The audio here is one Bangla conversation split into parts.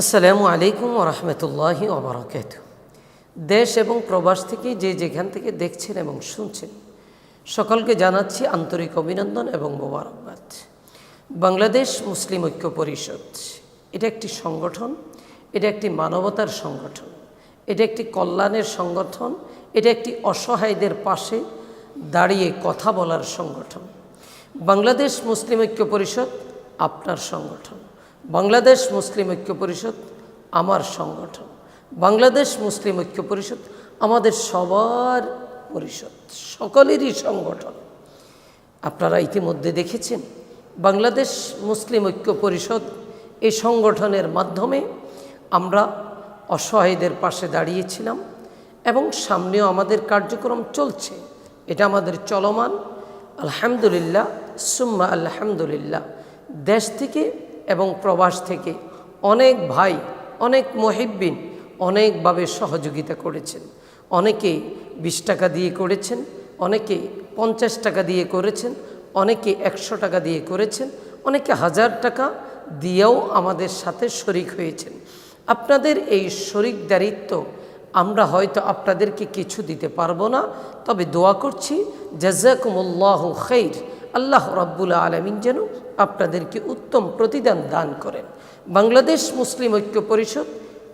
আসসালামু আলাইকুম ওরহমতুল্লাহি ওবরাকাত দেশ এবং প্রবাস থেকে যে যেখান থেকে দেখছেন এবং শুনছেন, সকলকে জানাচ্ছি আন্তরিক অভিনন্দন এবং মোবারকবাদ। বাংলাদেশ মুসলিম ঐক্য পরিষদ, এটা একটি সংগঠন, এটা একটি মানবতার সংগঠন, এটা একটি কল্যাণের সংগঠন, এটা একটি অসহায়দের পাশে দাঁড়িয়ে কথা বলার সংগঠন। বাংলাদেশ মুসলিম ঐক্য পরিষদ আপনার সংগঠন। বাংলাদেশ মুসলিম ঐক্য পরিষদ আমার সংগঠন। বাংলাদেশ মুসলিম ঐক্য পরিষদ আমাদের সবার পরিষদ, সকলেরই সংগঠন। আপনারা ইতিমধ্যে দেখেছেন, বাংলাদেশ মুসলিম ঐক্য পরিষদ এই সংগঠনের মাধ্যমে আমরা অসহায়দের পাশে দাঁড়িয়েছিলাম এবং সামনেও আমাদের কার্যক্রম চলছে। এটা আমাদের চলমান। আলহামদুলিল্লাহ, সুম্মা আলহামদুলিল্লাহ। দেশ থেকে এবং প্রবাস থেকে অনেক ভাই, অনেক মহিব্বিন অনেকভাবে সহযোগিতা করেছেন। অনেকে বিশ টাকা দিয়ে করেছেন, অনেকে পঞ্চাশ টাকা দিয়ে করেছেন, অনেকে একশো টাকা দিয়ে করেছেন, অনেকে হাজার টাকা দিয়েও আমাদের সাথে শরিক হয়েছেন। আপনাদের এই শরিকদারিত্ব আমরা হয়তো আপনাদেরকে কিছু দিতে পারব না, তবে দোয়া করছি, জাজাকুমুল্লাহ খৈর আল্লাহ রাব্বুল আলমিন যেন আপনাদেরকে উত্তম প্রতিদান দান করেন। বাংলাদেশ মুসলিম ঐক্য পরিষদ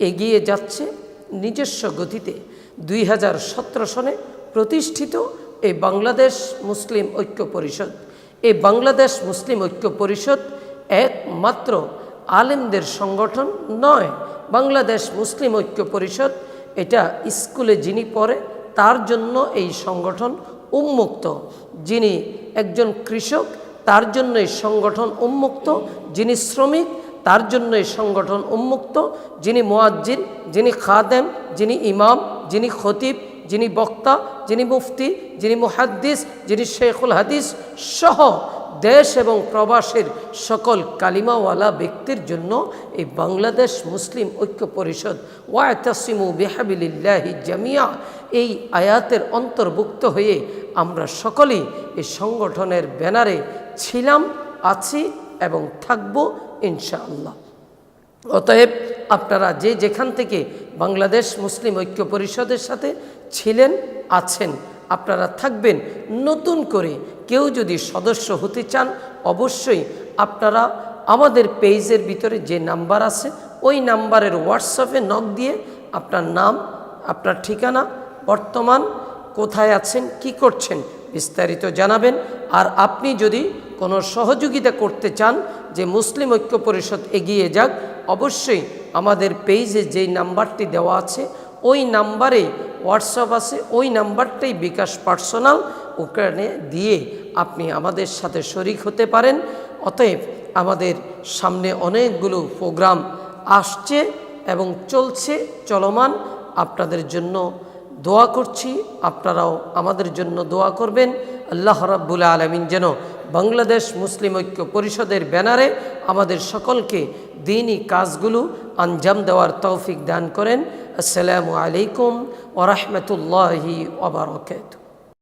এগিয়ে যাচ্ছে নিজস্ব গতিতে। দুই হাজার সতেরো সনে প্রতিষ্ঠিত এই বাংলাদেশ মুসলিম ঐক্য পরিষদ। এই বাংলাদেশ মুসলিম ঐক্য পরিষদ একমাত্র আলেমদের সংগঠন নয়, বাংলাদেশ মুসলিম ঐক্য পরিষদ। এটা স্কুলে যিনি পড়ে, তার জন্য এই সংগঠন উন্মুক্ত। যিনি একজন কৃষক তার জন্য এই সংগঠন উন্মুক্ত, যিনি শ্রমিক, তার জন্য এই সংগঠন উন্মুক্ত, যিনি মোয়াজ্জিন, যিনি খাদেম, যিনি ইমাম, যিনি খতিব যিনি বক্তা, যিনি মুফতি, যিনি মুহাদ্দিস, যিনি শেখুল হাদিস সহ দেশ এবং প্রবাসের সকল কালিমাওয়ালা ব্যক্তির জন্য এই বাংলাদেশ মুসলিম ঐক্য পরিষদ ওয়াতাসিমু বেহাবিল্লাহি জামিয়া এই আয়াতের অন্তর্ভুক্ত হয়ে আমরা সকলেই এই সংগঠনের ব্যানারে ছিলাম, আছি এবং থাকব ইনশাআল্লাহ। অতএব আপনারা যে যেখান থেকে বাংলাদেশ মুসলিম ঐক্য পরিষদের সাথে ছিলেন, আছেন, আপনারা থাকবেন, নতুন করে কেউ যদি সদস্য হতে চান, অবশ্যই আপনারা আমাদের পেজের ভিতরে যে নাম্বার আছে, ওই নাম্বারের হোয়াটসঅ্যাপে নক দিয়ে আপনার নাম, আপনার ঠিকানা, বর্তমান, কোথায় আছেন, কি করছেন, বিস্তারিত জানাবেন। আর আপনি যদি কোনো সহযোগিতা করতে চান, যে মুসলিম ঐক্য পরিষদ এগিয়ে যাক অবশ্যই আমাদের পেজে যেই নাম্বারটি দেওয়া আছে, ওই নাম্বারে হোয়াটসঅ্যাপ আছে, ওই নাম্বারটাই বিকাশ পার্সোনাল ওখানে দিয়ে আপনি আমাদের সাথে শরিক হতে পারেন। অতএব আমাদের সামনে অনেকগুলো প্রোগ্রাম আসছে এবং চলছে, চলমান। আপনাদের জন্য দোয়া করছি, আপনারাও আমাদের জন্য দোয়া করবেন। আল্লাহ রাব্বুল আলমিন যেন বাংলাদেশ মুসলিম ঐক্য পরিষদের ব্যানারে আমাদের সকলকে দিনই কাজগুলো আঞ্জাম দেওয়ার তৌফিক দান করেন। আসসালামু আলাইকুম ওরহমতুল্লাহি ওবরকাত